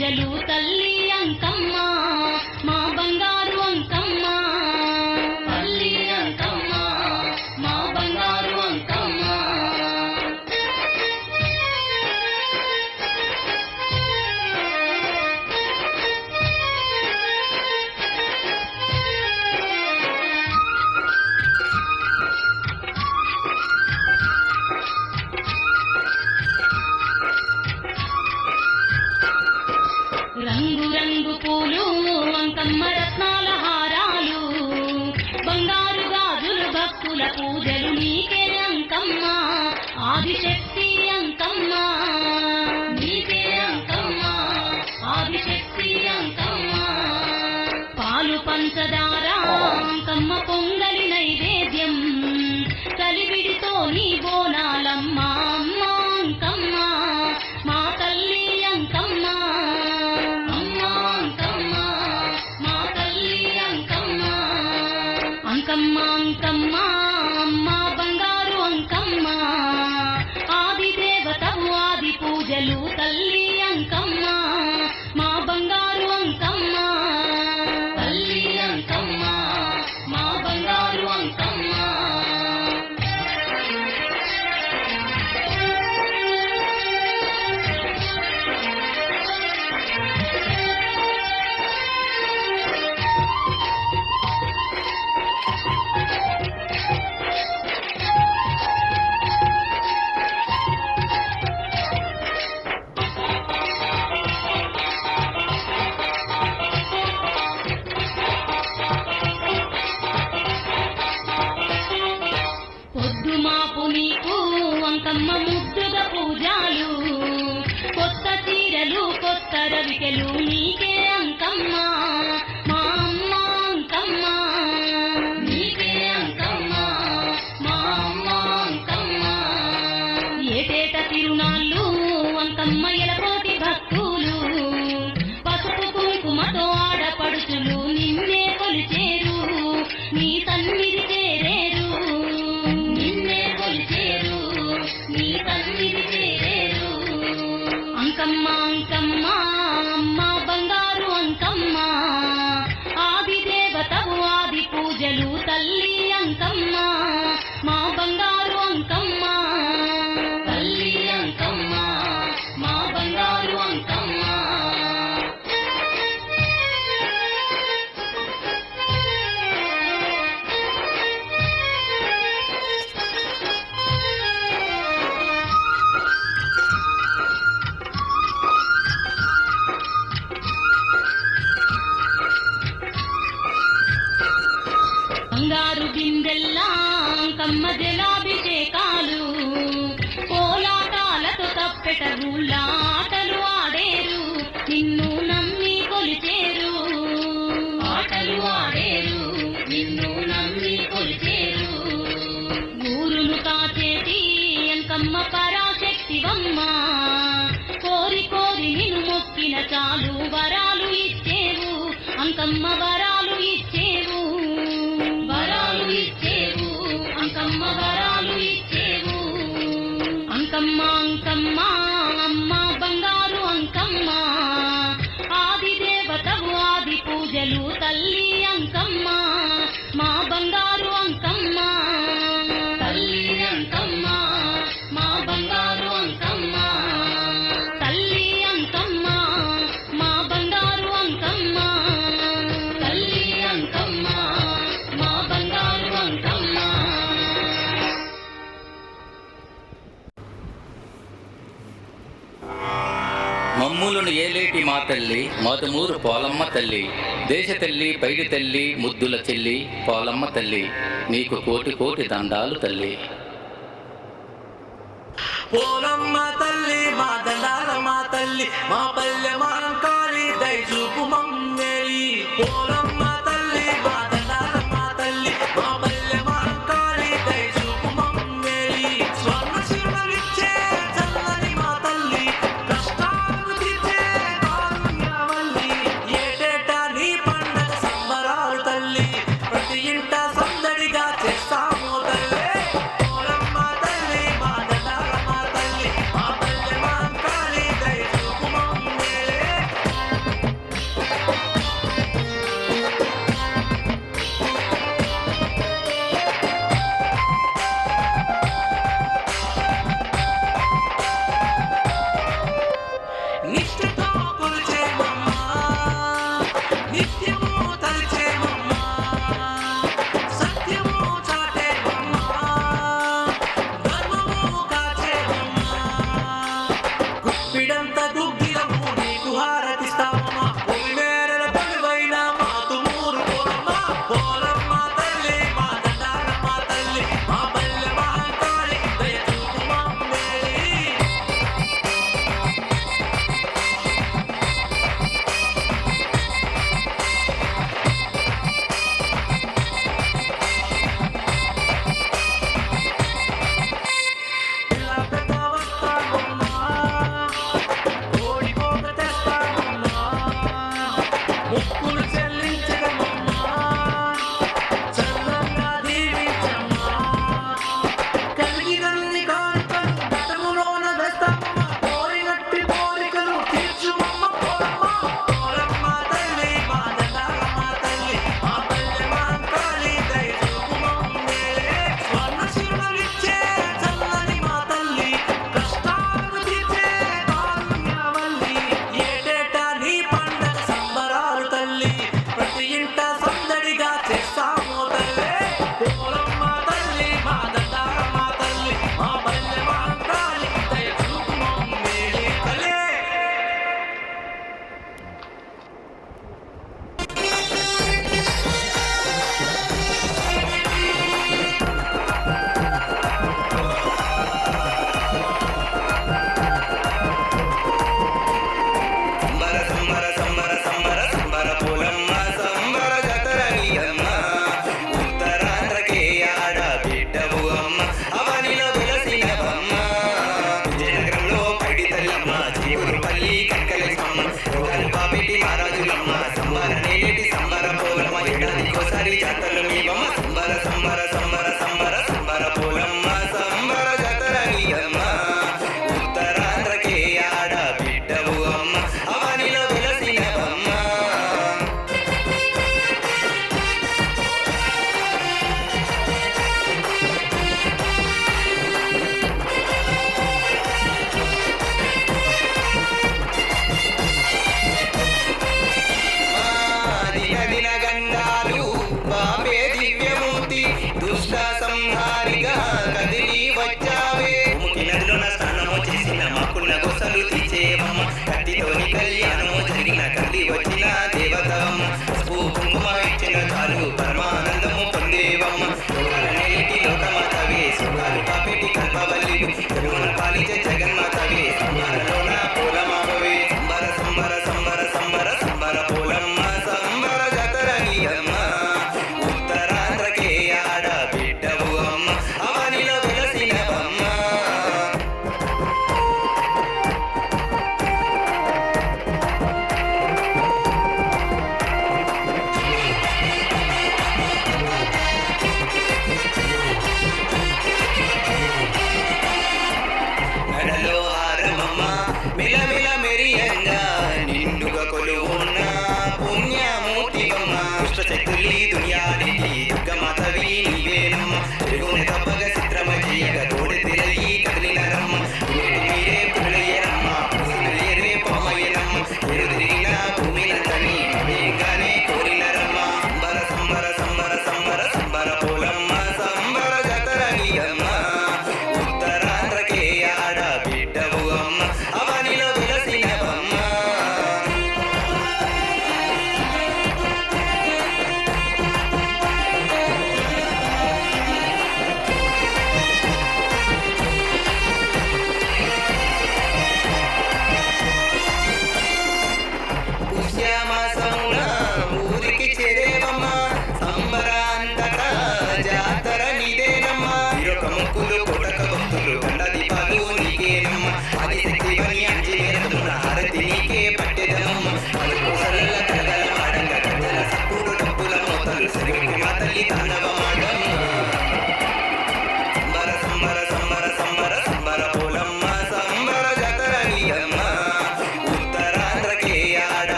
ప్రజలు తల్లి పూజలు నీకే అంకమ్మ ఆదిశక్తి ఆది తల్లి el మమ్ములను ఏలేటి మా తల్లి మధుమూరు పోలమ్మ తల్లి దేశ తల్లి పైడి తల్లి ముద్దుల చెల్లి పోలమ్మ తల్లి నీకు కోటి కోటి దండాలు తల్లి. పోలమ్మ తల్లి మా దండాల మా తల్లి మా పల్లె మా దయచూపు మమ్మేరి పోలమ్మ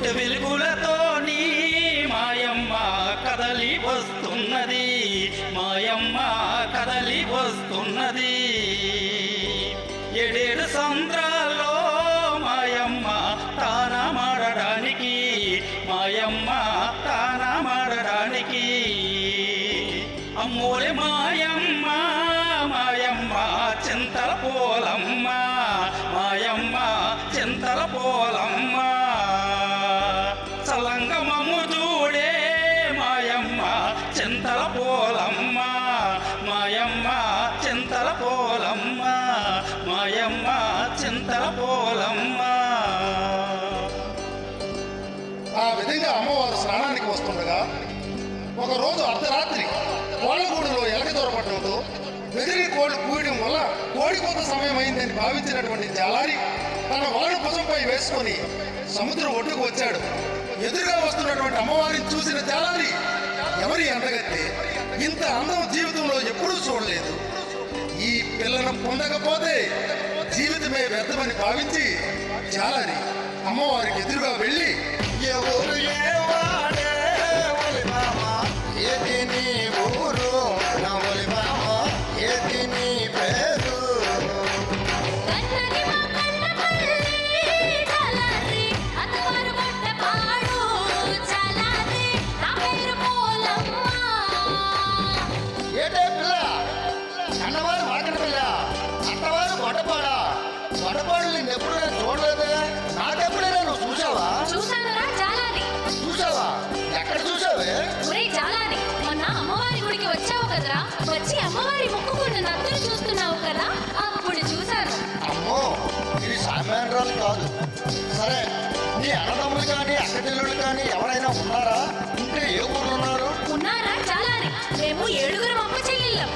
ফুটবিল গুলা তো చింతల పోలమ్మ మాయమ్మ చింతల పోలమ్మ మాయమ్మ చింతల పోలమ్మ. ఆ విధంగా అమ్మవారు స్నానానికి వస్తుండగా ఒకరోజు అర్ధరాత్రి కోళ్ళగూడులో ఎలక దొరపడంతో వెదిరి కోళ్ళు కూయడం వల్ల కోడి కొంత అయిందని భావించినటువంటి జాలారి తన వాళ్ళు భుజంపై వేసుకొని సముద్రం ఒడ్డుకు వచ్చాడు. ఎదురుగా వస్తున్నటువంటి అమ్మవారిని చూసిన జాలారి ఎవరి అండగత్తే ఇంత అందం జీవితంలో ఎప్పుడూ చూడలేదు. ఈ పిల్లను పొందకపోతే జీవితమే వ్యర్థమని భావించి చాలని అమ్మవారికి ఎదురుగా వెళ్ళి ఎవరు ఏ కదరా వచ్చి అమ్మవారి మొక్కుకున్న నత్తులు చూస్తున్నావు కదా? అప్పుడు చూశాను. అమ్మో ఇది సామాన్యురాలు కాదు. సరే నీ అన్నదమ్ములు కానీ అక్కచెల్లెళ్ళు కానీ ఎవరైనా ఉన్నారా? ఉంటే ఏ ఊర్లో ఉన్నారు? ఉన్నారా? చాలానే. మేము ఏడుగురు అమ్మ చెల్లెళ్ళం.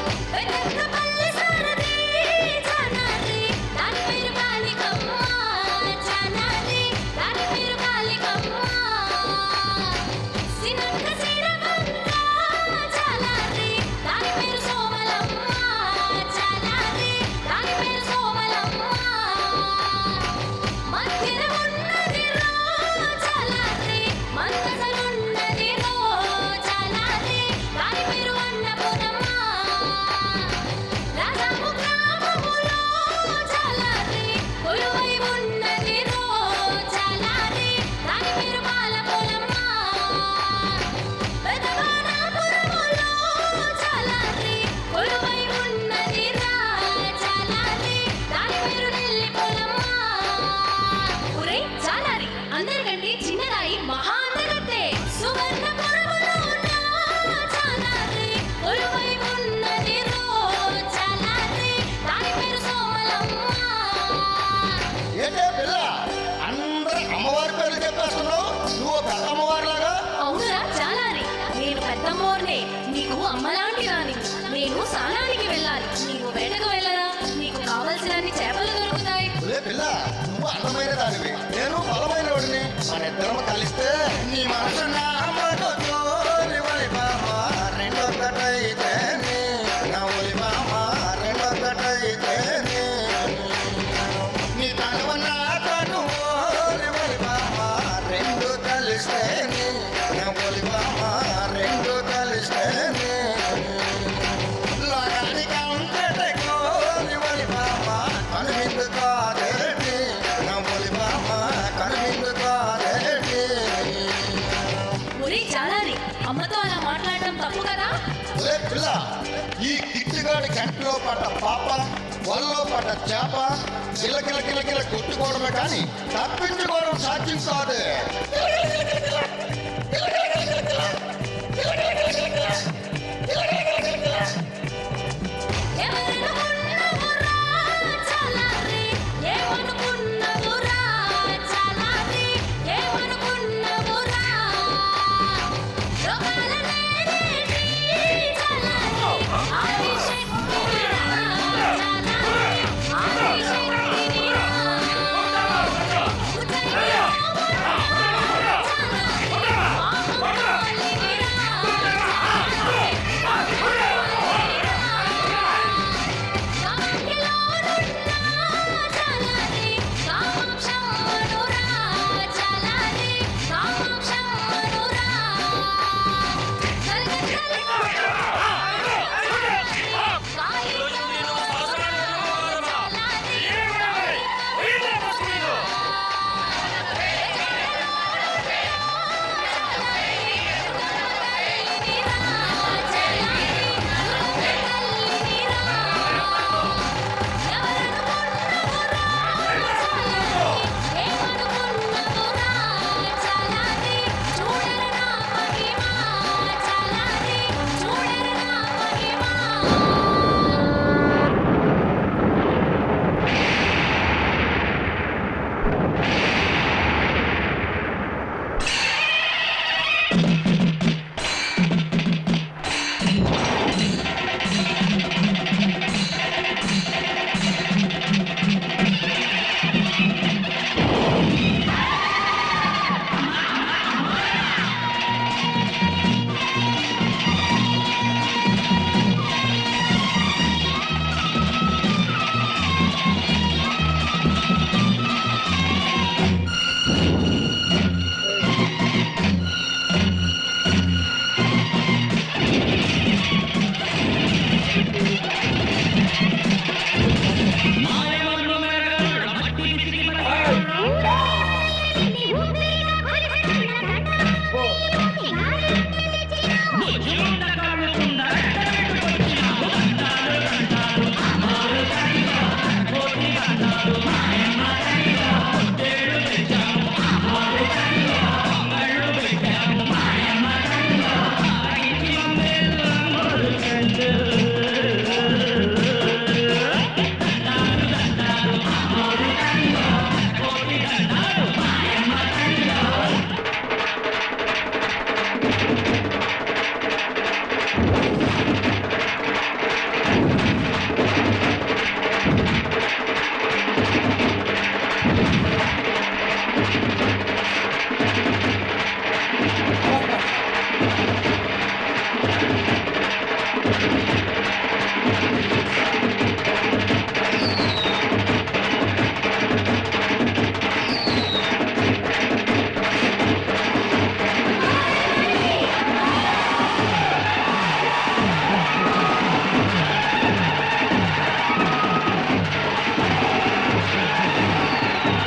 నేను బలమైన వాడిని. మన ఇద్దరం కలిస్తే నీ మనసున్నా చేప కిల కిల కిల కిల కొట్టుకోవడమే కానీ తప్పించుకోవడం సాధ్యం కాదు.